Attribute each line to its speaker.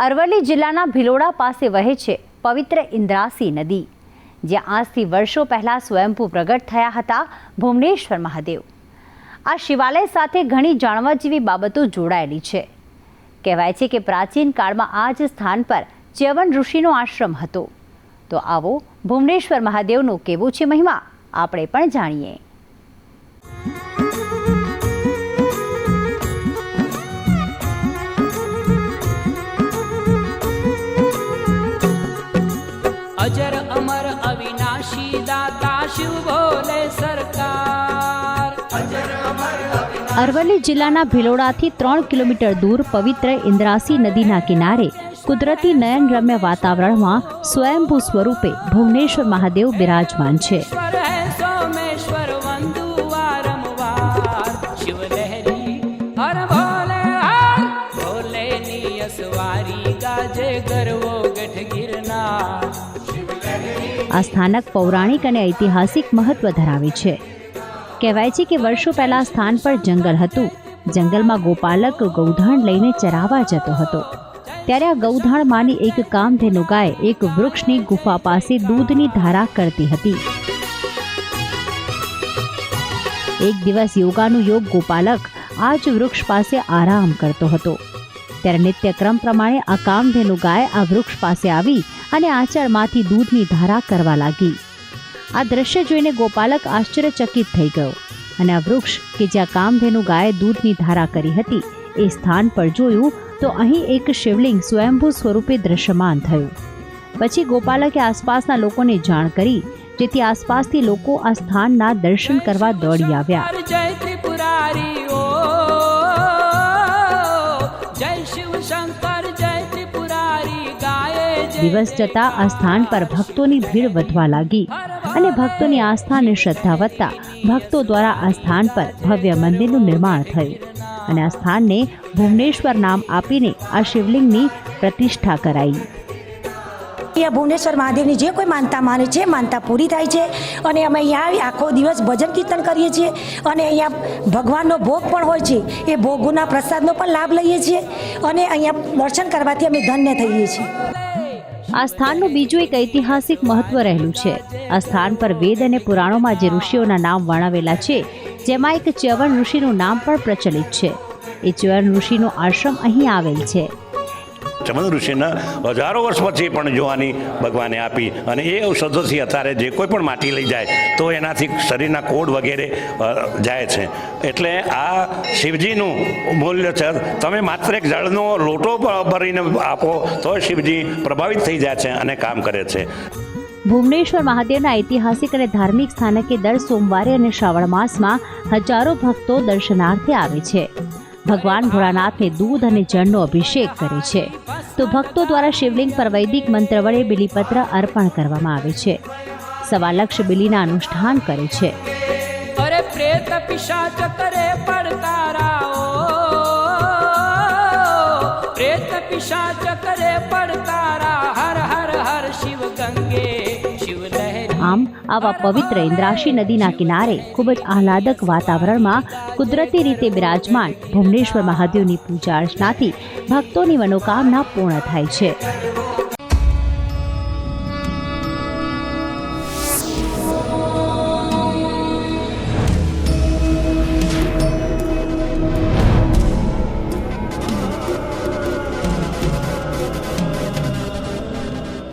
Speaker 1: અરવલ્લી જિલ્લાના ભિલોડા પાસે વહે છે પવિત્ર ઇન્દ્રાસી નદી, જ્યાં આજથી વર્ષો પહેલાં સ્વયંભૂ પ્રગટ થયા હતા ભુવનેશ્વર મહાદેવ. આ શિવાલય સાથે ઘણી જાણવા જેવી બાબતો જોડાયેલી છે. કહેવાય છે કે પ્રાચીન કાળમાં આ જ સ્થાન પર ચ્યવન ઋષિનો આશ્રમ હતો. તો આવો ભુવનેશ્વર મહાદેવનો કેવો છે મહિમા, આપણે પણ જાણીએ.
Speaker 2: અજર અમર અવિનાશી દાતા શિવ ભોલે સરકાર.
Speaker 1: અરવલ્લી જિલ્લાના ભિલોડાથી ત્રણ કિલોમીટર દૂર પવિત્ર ઇન્દ્રાસી નદીના કિનારે કુદરતી નયનરમ્ય વાતાવરણમાં સ્વયંભૂ સ્વરૂપે ભુવનેશ્વર મહાદેવ બિરાજમાન છે.
Speaker 2: ગાજે ગરવો ગઠ ગિરનાર.
Speaker 1: આ સ્થાનક પૌરાણિક અને ઐતિહાસિક મહત્વ ધરાવે છે. કહેવાય છે કે વર્ષો પહેલાં સ્થાન પર જંગલ હતું. જંગલમાં ગોપાલક ગૌધાણ લઈને ચરાવા જતો હતો. ત્યારે આ ગૌધાણમાંની એક કામધેનુ ગાય એક વૃક્ષની ગુફા પાસે દૂધની ધારા કરતી હતી. એક દિવસ યોગાનું યોગ ગોપાલક આ જ વૃક્ષ પાસે આરામ કરતો હતો. ત્યારે નિત્યક્રમ પ્રમાણે આ કામધેનુ ગાય આ વૃક્ષ પાસે આવી અને આંચળમાંથી દૂધની ધારા કરવા લાગી. આ દ્રશ્ય જોઈને ગોપાલક આશ્ચર્યચકિત થઈ ગયો અને આ વૃક્ષ કે જ્યાં કામધેનુ ગાયે દૂધની ધારા કરી હતી એ સ્થાન પર જોયું તો અહીં એક શિવલિંગ સ્વયંભૂ સ્વરૂપે દ્રશ્યમાન થયું. પછી ગોપાલકે આસપાસના લોકોને જાણ કરી, જેથી આસપાસથી લોકો આ સ્થાનના દર્શન કરવા દોડી આવ્યા. દિવસ જતા આ સ્થાન પર ભક્તોની ભીડ વધવા લાગી અને ભક્તોની આસ્થા અને શ્રદ્ધા વધતા ભક્તો દ્વારા આ સ્થાન પર ભવ્ય મંદિરનું નિર્માણ થયું. અને આ સ્થાનને ભુવનેશ્વર નામ આપીને આ શિવલિંગની પ્રતિષ્ઠા કરાઈ.
Speaker 3: અહીંયા ભુવનેશ્વર મહાદેવની જે કોઈ માનતા માને છે, માનતા પૂરી થાય છે અને અમે અહીંયા આખો દિવસ ભજન કીર્તન કરીએ છીએ અને અહીંયા ભગવાનનો ભોગ પણ હોય છે, એ ભોગોના પ્રસાદનો પણ લાભ લઈએ છીએ અને અહીંયા દર્શન કરવાથી અમે ધન્ય થઈએ છીએ.
Speaker 1: આ સ્થાનનું બીજું એક ઐતિહાસિક મહત્વ રહેલું છે. આ સ્થાન પર વેદ અને પુરાણોમાં જે ઋષિઓના નામ વર્ણવેલા છે, જેમાં એક ચ્યવન ઋષિનું નામ પણ પ્રચલિત છે. એ ચ્યવન ઋષિનો આશ્રમ અહીં આવેલ છે.
Speaker 4: ચમન ઋષિના હજારો વર્ષ પછી પણ જોવાની ભગવાને આપી અને એ ઔષધોથી અત્યારે જે કોઈ પણ માટી લઈ જાય તો એનાથી શરીરના કોડ વગેરે જાય છે. એટલે આ શિવજીનું મૂલ્ય છે. તમે માત્ર એક જળનો લોટો ભરીને આપો તો શિવજી પ્રભાવિત થઈ જાય છે અને કામ કરે છે.
Speaker 1: ભુવનેશ્વર મહાદેવના ઐતિહાસિક અને ધાર્મિક સ્થાનકે દર સોમવારે અને શ્રાવણ માસમાં હજારો ભક્તો દર્શનાર્થે આવે છે. ભગવાન ભોળાનાથને દૂધ અને જળનો અભિષેક કરે છે. તો ભક્તો દ્વારા શિવલિંગ પર વૈદિક મંત્ર વડે બિલીપત્ર અર્પણ કરવામાં આવે છે. સવા લક્ષ બિલીના અનુષ્ઠાન કરે છે.
Speaker 2: અરે પ્રેત પિશાચ કરે પડતારા ઓ પ્રેત પિશાચ કરે પડતારા હર હર હર શિવ ગંગે શિવ લહેરી.
Speaker 1: આમ આવા પવિત્ર ઇન્દ્રાશી નદીના કિનારે ખૂબ જ આહલાદક વાતાવરણમાં કુદરતી રીતે બિરાજમાન ભુવનેશ્વર મહાદેવની પૂજા અર્ચનાથી ભક્તોની મનોકામના પૂર્ણ થાય છે.